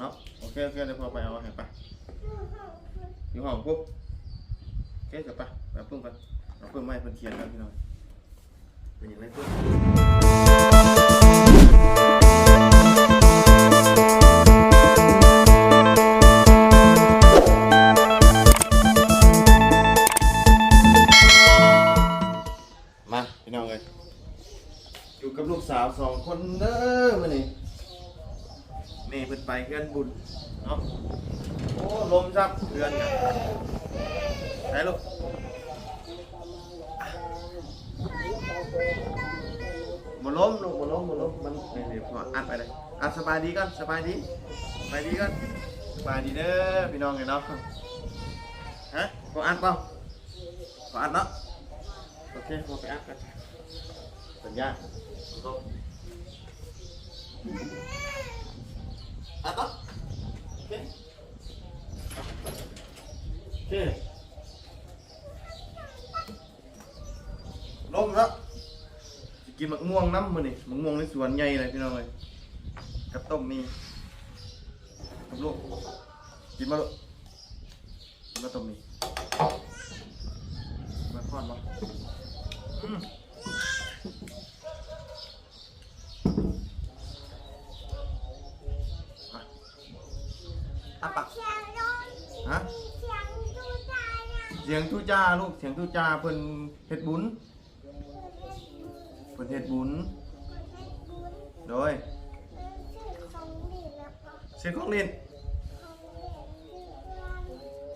เนาะโอเคโอเคเดี๋ยวพอไปเอาให้ไปอยู่ห้องปุ๊บโอเคเดี๋ยวไปไปเอาปึ้งไปเอาปึ้งไม้เพิ่นเขียนกันพี่น้องเป็นอย่างไรปึ้งมาพี่น้องเลยอยู่กับลูกสาวสองคนเด้อ ไปเพื่อนบุญเนาะโอ้ลมซับเพื่อนกันไหนลูกบล้มลูกบล้มบล้มมันนี่นี่พออัดไปเลยอัดสบายดีก่อนสบายดีสบายดีก่อนสบายดีเด้อพี่น้องไงเนาะฮะพออัดเปล่าพออัดเนาะโอเคพอไปอัดกันสัญญา ลงอัดเนาะโอเคโอเคลมแล้วกินมะม่วงน้ำมือนี่มะม่วงในสวนใหญ่เลยพี่น้องเลยกับต้มมีกับลูกกินมาลูกกินมาต้มมีมาทอดมาอืมอะอะปะฮะเสียงทุ จ้าลูกเสียงทุจ้าเพิ่นเฮ็ดบุญประเทศบุญโดยเสียงของเล่น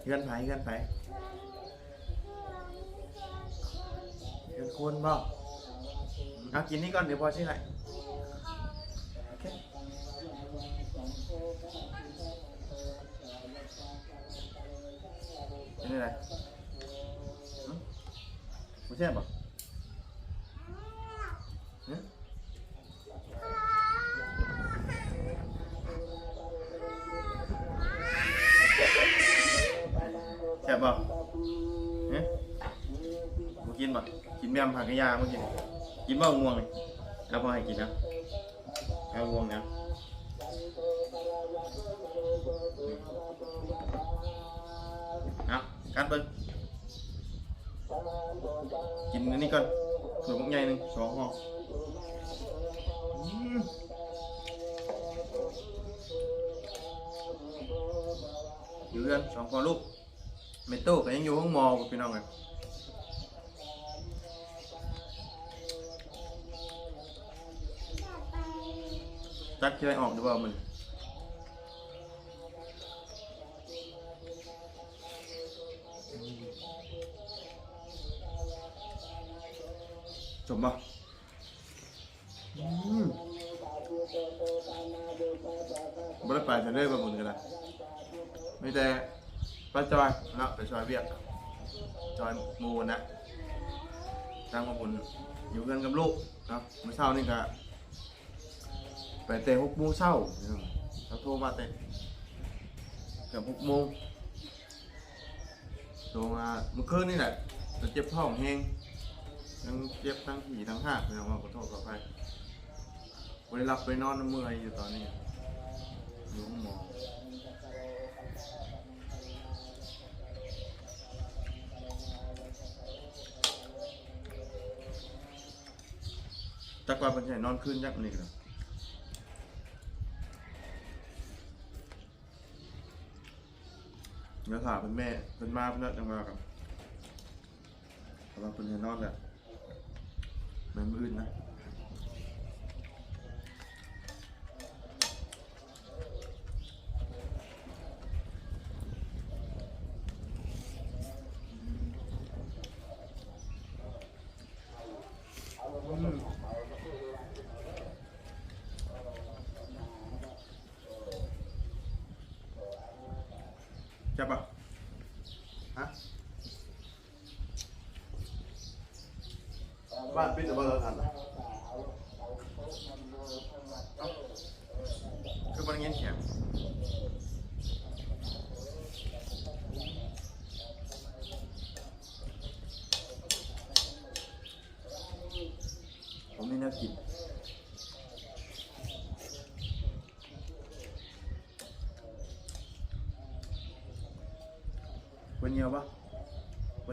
เฮือนไผเฮือนไผเฮือนคนบ่เอากินนี่ก่อนเดี๋ยวพอชื่อให้โอเคเป็นอะไรหึไม่ใช่บ่หึแซ่บบ่เอ๊ะบ่กินบ่กินแมมผักกะยาเมื่อกี้นี่กินบ่ง่วงนี่เอาพอให้กินนะเอาง่วงนะ อยู่เรือนสองพ่อลูกเมโต้ก็ยังอยู่ห้องมอพี่น้องเลยจักเคยออกหรือเปล่ามันจบปะอืมบ่ได้ไปจะได้บ่หมุนกันละ ไม่แต่ป้าจอยเนาะไปซอยเวียกจอยหมูนะทางของบุญอยู่กันกับลูกเนาะเมื่อเช้านี่ก็ไปเตะหกโมงเช้าเนาะเขาโทรมาเตะเกือบหกโมงโทรมาเมื่อคืนนี่แหละจะเจ็บท้องแห้งทั้งเจ็บทั้งผีทั้งหักเลยว่าขอโทษขออภัยไปรับไปนอนเมื่อยอยู่ตอนนี้อยู่ห้องหมอ จักว่าเป็นใช่นอนขึ้นยักนี่ครับเนื้อขาเป็นแม่เป็นมาเพื่อนจังมาครับแต่ว่าเป็นไหนอนแหละไม่นมืดนะ จับป่ะฮะบ้านปิดหรือว่าเราทันอะเอ้าคือมันเงี้ยเสียงผมไม่น่ากิน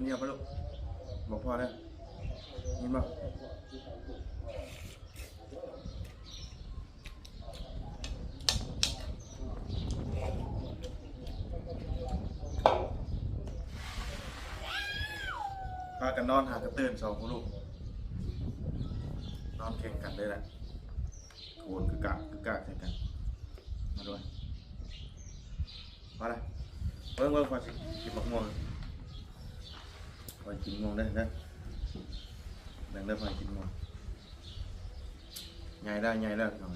งียบไปลูกบอกพ่อได้ยินบ่พากันนอนหากระตื่นสองคนลูก นอนแข่งกันเลยแหละโขนกึกกักกึกกักใส่กัน มาด้วยมาเลยเบิ่งเบิ่งพอสิกินมะม่วง พอกินมงได้ได้แบ่งได้พอกินมะม่วงใหญ่ได้ใหญ่ได้พี่อง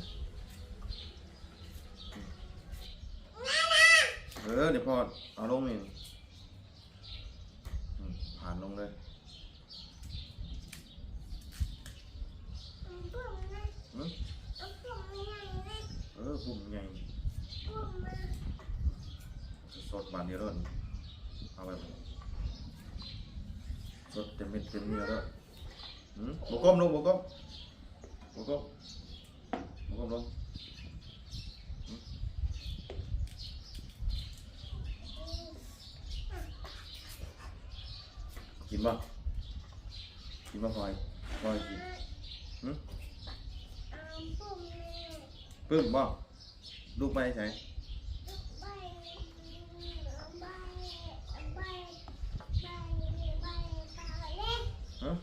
เออเดี๋ยวพอเอาลงนี่อืมผ่านลงเลยเออปุ่มใหญ่สดบานเดียวเลยเอาไป สดเต็มเม็ดเต็มเนื้อแล้วอืมบกก้มลงบกก้มบกก้มบกก้มลงอืมกินบ่กินบ่พลอยพลอยกินหืมปึ้มบ่ลูกไปใส่ฮะ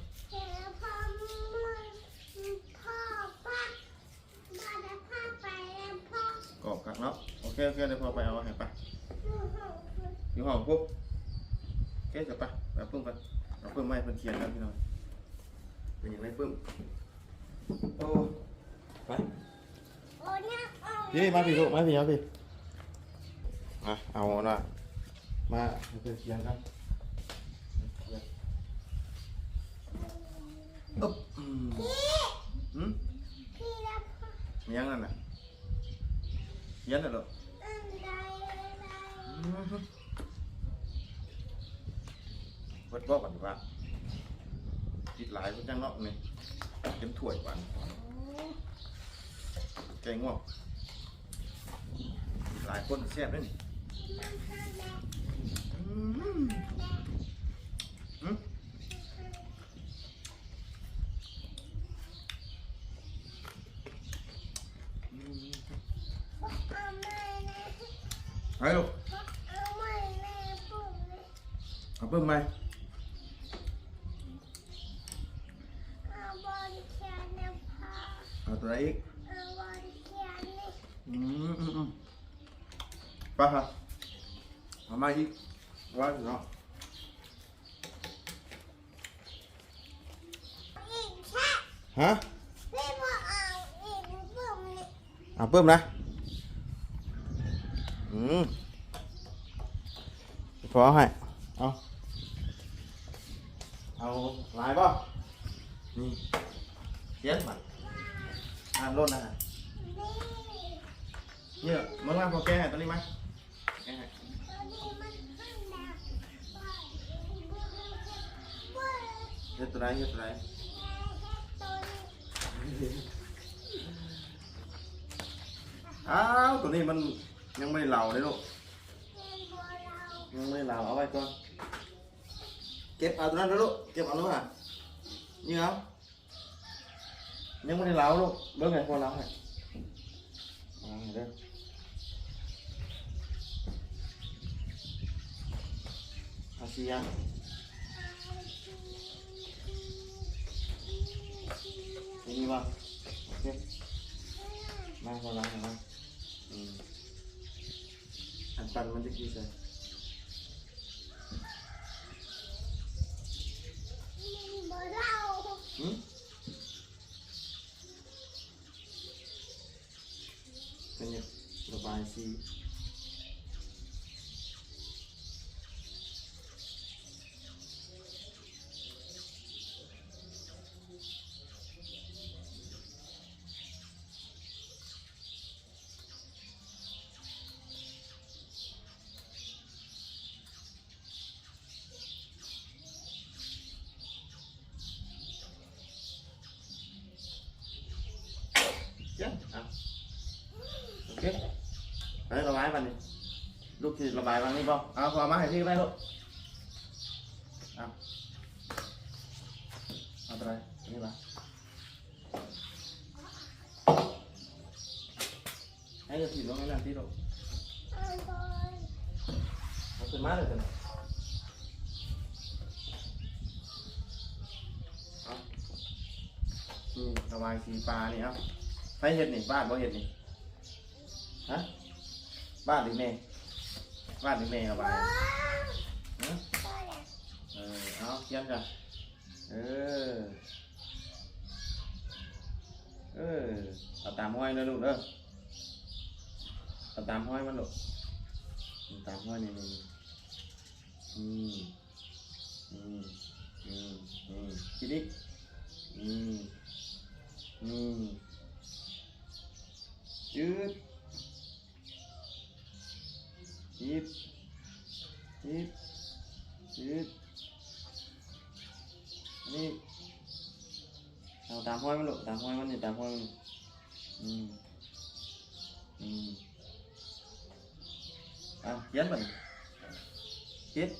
กรอบคักเนาะโอเคโอเคเดี๋ยวพอไปเอาให้ไปอยู่ห้องปุ๊บโอเคจะไปเอาปึ้มไปเอาปึ้มไม่เพิ่นเขียนกันพี่น้องเป็นยังไงปึ้มโอ้ไปพี่มาพี่ลูกมาพี่มาพี่มาเอาหน่อยมาให้เพื่อนเขียนครับเขียนอึ๊บอืมหืมมียังนั่นน่ะเขียนน่ะลูกอืม เปิดบอกก่อนว่าคิดหลายเพจังเนาะนี่เต็มถ้วยก่อนแกงง่วงหลายคนแซ่บด้วยนี่อืม อืมอืมไปลูกเอาเพิ่มไหมเอาตัวไหนอีกอืมอืมอืมไปครับเอามาอีกว่าเนาะฮะเอาเพิ่มนะอืมพอให้ เอาเอาลายป่ะนี่เขียนมาอ่านรถนะฮะเนี่ยมึงมาพอแกให้ตัวนี้มาแกให้เฮ็ดตัวไหนเฮ็ดตัวไหนอ้าวตัวนี้มันยังไม่ได้เหลาเลยลูกยังไม่ได้เหลาเอาไว้ก่อน เก็บเอาตัวนั้นนะลูก เก็บเอาลูกอะนี่เอายังไม่ได้เหลาลูก เบิ่งไงพอเหลาให้อ่าเด้ออาสิยังนี่ว่าโอเคมาพอล้างมาอืมอันตันมันจะกี่ใส่หืมเป็นยัง ระบายสี เจ้าอะโอเคไประบายมันนี่ลูก ที่ระบายบางนี่ป่ะเอาขอมาให้พี่ไปลูกเอาเป็นไรอันนี่ปะให้จะถีบลงให้นั่นที่ลงเอาขึ้นมาเลยกันเอานี่ระบายสีปลานี่เอาให้เห็ดนี่บ้านบ่เห็ดนี่ฮะบ้านหรือแม่ บ้านหรือแม่ระบายฮะเออเอาเขียนกันเออ เออเอาตามห้อยนะลูกเด้อเอาตามห้อยมันลูกเอาตามห้อยนี่นี่อืมอืมอืมอืมคิดดิอืมอืมยืด ยิบยิบยืดนี่เอาตามห้อยมันลูกตามห้อยมันนี่ตามห้อยมันอืมอืมเอาเขียนมันคิด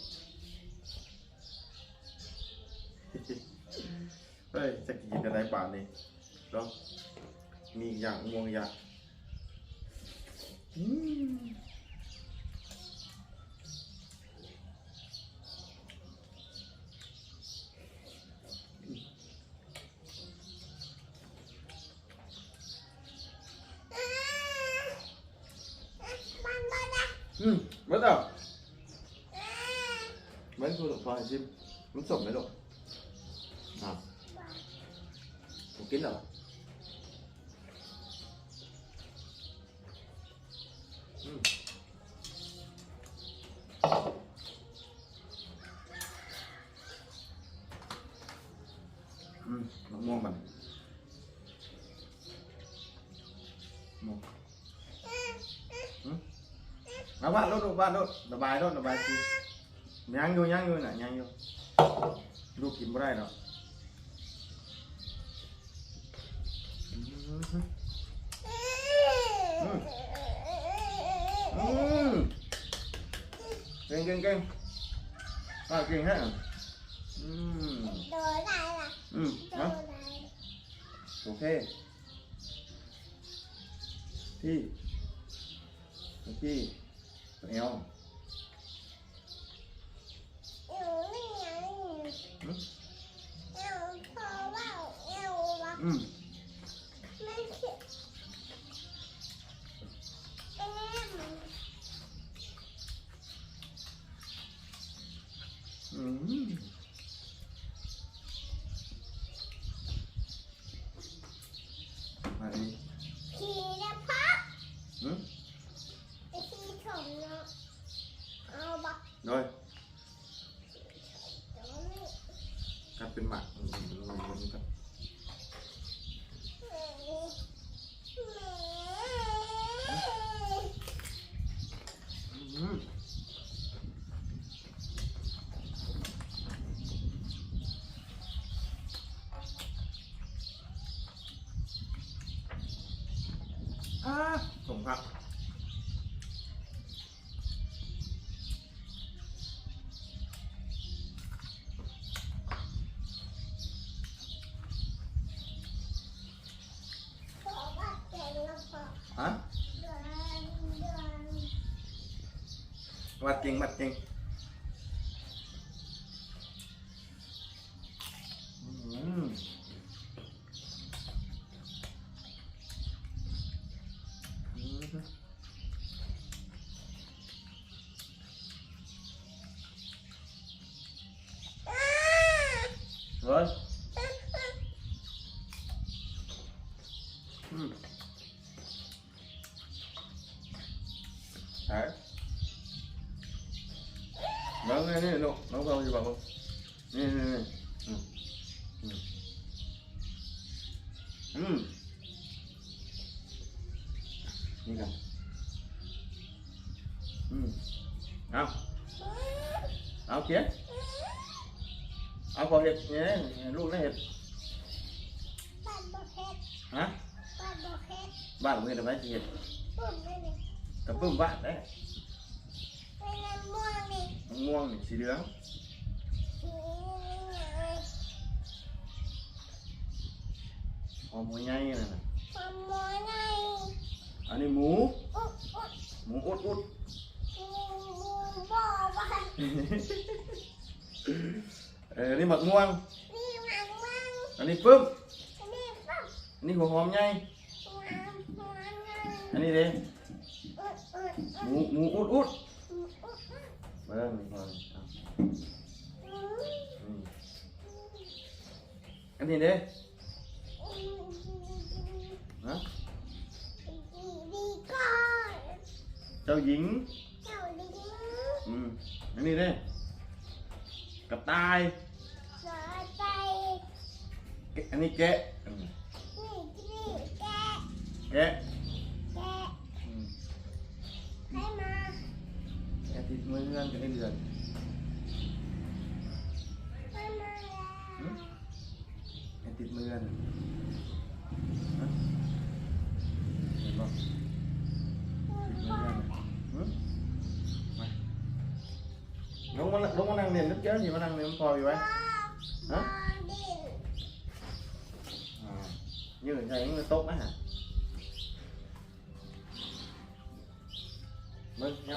เฮ้ยจะกินกันได้ป่านนี่ลองมีอย่างม่วงอย่างอืมเมื่อต่อเมื่อคือพอให้ ชิมมันสมไหมลูกอ่าผมกินเหรออืมอืมมะม่วงมันม่วงอืมมาบ้านรถบ้านรถระบายรถระบายสิ ยังอยู่ยังอยู่น่ะยังอยู่ลูกกินไม่ได้เนาะอืมอืมอืมเก่งเก่งเก่งอ่าเก่งแฮะอืมอืมนะโอเคพี่พี่เอวอืม อืม Mặt 听 Nào kia. Ao vào hiệp nhé, lúc nó hiệp. Hả? Bạn của mình là mấy chị hiệp? Tập bơm bạn đấy. Nó Nguông này, xí đường. หอมหัวใหญ่นั่นน่ะขโมยไงอันนี้หมูอุ๊บอุ๊บหมูอุดอุดมูมูบอกว่าเออนี่หมักม่วงนี่หวังมังอันนี้ปึ้มนี่ปั๊บอันนี้หัวหอมใหญ่หวังหวังไงอันนี้ เด้อุ๊บอุ๊บหมูหมูอุดอุดอุ๊บอุ๊บเบิ่งนี่พอนี่เอาอืมอืมอันนี้เด้อืมฮะดีดีก่อนเจ้าหญิง เจ้าลิง อืมอันนี้เด้ กระต่ายสอใจแกะอันนี้แกะอืมนี่นี่แกะแกะแกะอืมให้มาแกะติดมือเงินกันได้เดือน ให้มาแล้ว แกะติดมือเงินฮะเห็นบ่ติดมือเงินหืมมา ลงมาลงมานั่งเรียนนึกเจ้าสิมานั่งเรียนพออยู่ไว้ฮะดินอ่ายืนใส่มือตกนะฮะมึงยั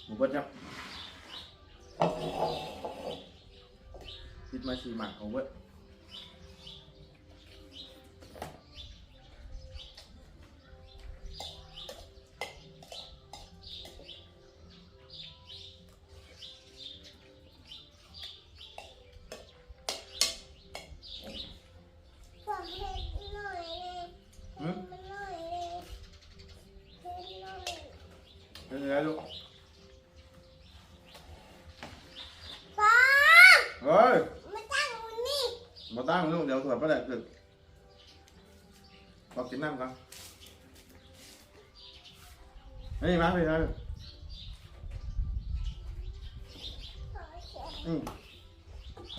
หมูบดจับติดมาชีหมักของเว้ย พอกินน้ำกันเฮ้ยมาไปเลยขอเขียนอืม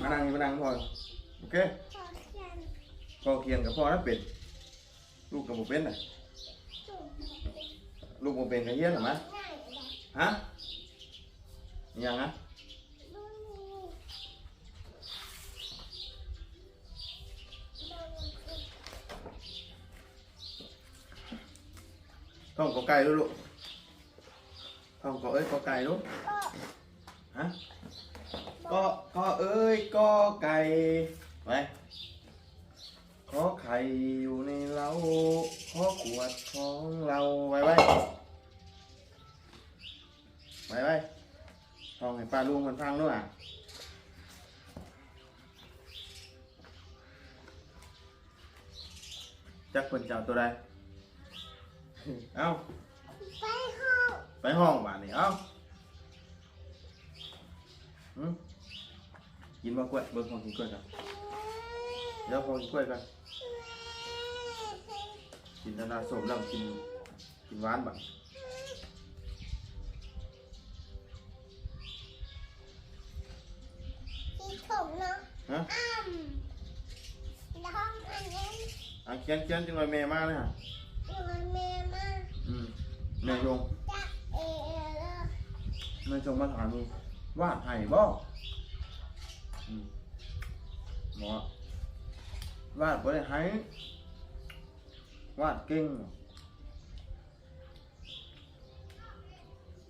มานั่งนี่มานั่งพอโอเค ขอเขียน พอเคียนกับพ่อนั่นเป็น ลูกกับบุเป็นน่ะ จุ่ม ลูกบุเป็นกับเฮียนเหรอมะ ง่ายเลย ฮะอิหยังนะ ดูนี่ดู ท่องกอไก่ลูกลูกท่องกอเอ้ยกอไก่ลูกฮะกอกอเอ้ยกอไก่ไปขอไข่อยู่ในเล้าขอขวดของเราไว้ไว้ไว้ไว้ท่องให้ป้าลุงมันฟังด้วยอะจักคนเจ้าตัวใด เอ้าไปห้องไปห้องบ้านนี่เอ้าหืมกินมากล้วยเบิ่งของกินกล้วยกันเดี๋ยวของกินกล้วยกันกินธนาสมแล้วกินกินหวานบ้างที่ผมเนาะฮะอ้ำแล้วห้องอันนี้อะเขียนเขียนจังเลยแม่มาเลยฮะ อยู่กับแม่มา อืม แม่ยงแม่ชงมาถามดูวาดให้บ่อืมหมอวาดบ่ได้ให้วาดเก่ง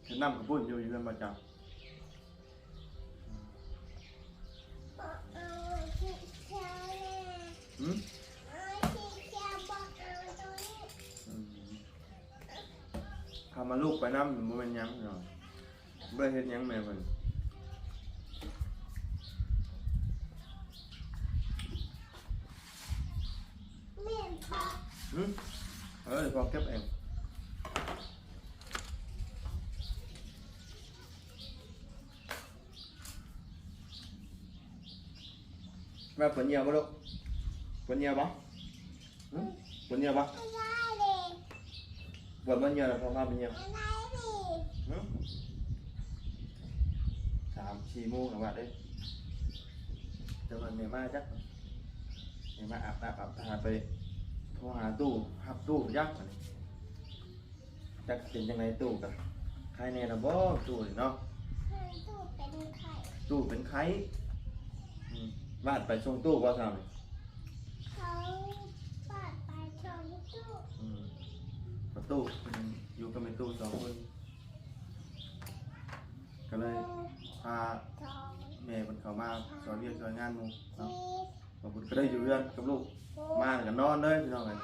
คือน้ำกระปุ้นอยู่ยู่เป็นประจำบอืมามาลูกไปน้ำบ่เป็นหยังหน่อยได้เห็นยังแม่เพิ่นม่พอหึเออยวพอเก็บเองแม่ฝนเยอะยวบ่ลูกฝนเยอะปหึฝนเยอะปะ เหี่ยวอะไรดิหืมสามสี่โมงหรือว่าเด้จะมันเมียมาจักเมียมาอาบน้ำอาบตาไปโทรหาตู้หับตู้ยักษ์อันนี้จักเป็นยังไงตู้กันใครแน่ละบ่ตู้นี่เนาะให้ตู้เป็นไข่ตู้เป็นไข้อืมวาดไปส่งตู้ว่าทำเขาปาดไปชนตู้ อืมประ ตูเป็นอยู่กับแม่ตู้สองคนก็เลยพาแม่มันเข้ามาสอนเรียนสอนงานหมูเนาะบางคนก็ได้อยู่เรือนกับลูกมากันอนเลยพี่น้องกัน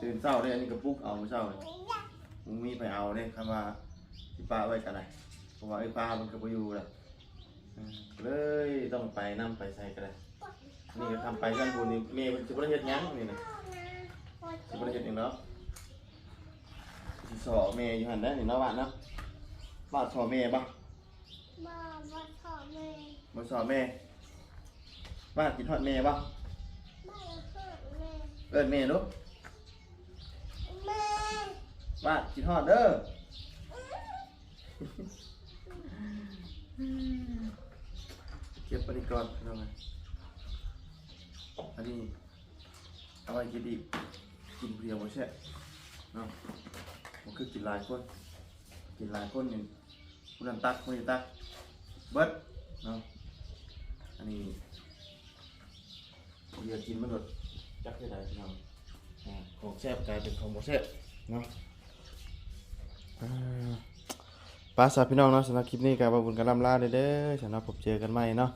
ตื่นเช้าเนี่ยอันนี้ก็ปลุ๊กเอาเมื่อเช้าเลยมึงมีไปเอาเนี่ยคำว่าที่ป้าไว้กันไหนเพราะว่าไอ้ป้ามันก็ไปอยู่แหละอืมเลยต้องไปนํไปใส่กันเลยนี่ก็ทำไปกันบุญนี่เมย์มันจะประเฮ็ดหยังนี่นะจะประเฮ็ดหยังเนาะ สิสอเมย์อยู่หันได้นี่เนาะบ้านเนาะบ้านสอเมย์ปะมาวัดขอแม่บ้านสอเมย์บ้านกินทอดเมย์ปะไม่หาแม่เอิ้นเมย์ลูกแม่บ้านกินทอดเด้อเก็บไปนี่ก่อนพี่น้องไงอันนี้เอาไว้กินดีกินเพียวบ่ใช่เนาะ มันคือกินหลายคนกินหลายคนนี่ผู้นั้นตักผู้นี้ตักเบิดเนาะอันนี้เดี๋ยวกินมันหมดจักได้หลายพี่น้องอ่าของแซ่บกลายเป็นของบ่แซ่บเนาะอ่าปลาสาพี่น้องเนาะสำหรับคลิปนี้กับบาบุญกับลำลาเด้อเด้อสำหรับผมเจอกันใหม่เนาะ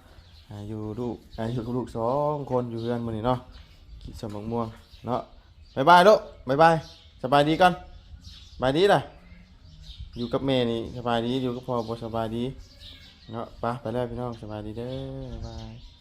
อ่าอยู่ลูกอ่าอยู่กับลูกสองคนอยู่เรือนมื้อนี้เนาะกินสมองม่วงเนาะบายบายลูกบายบายสบายดีก่อนส บายดีล่ะ อยู่กับแม่นี่สบายดีอยู่กับพ่อบ่สบายดีเนาะปะไปแล้วพี่น้องสบายดีเด้อบายบาย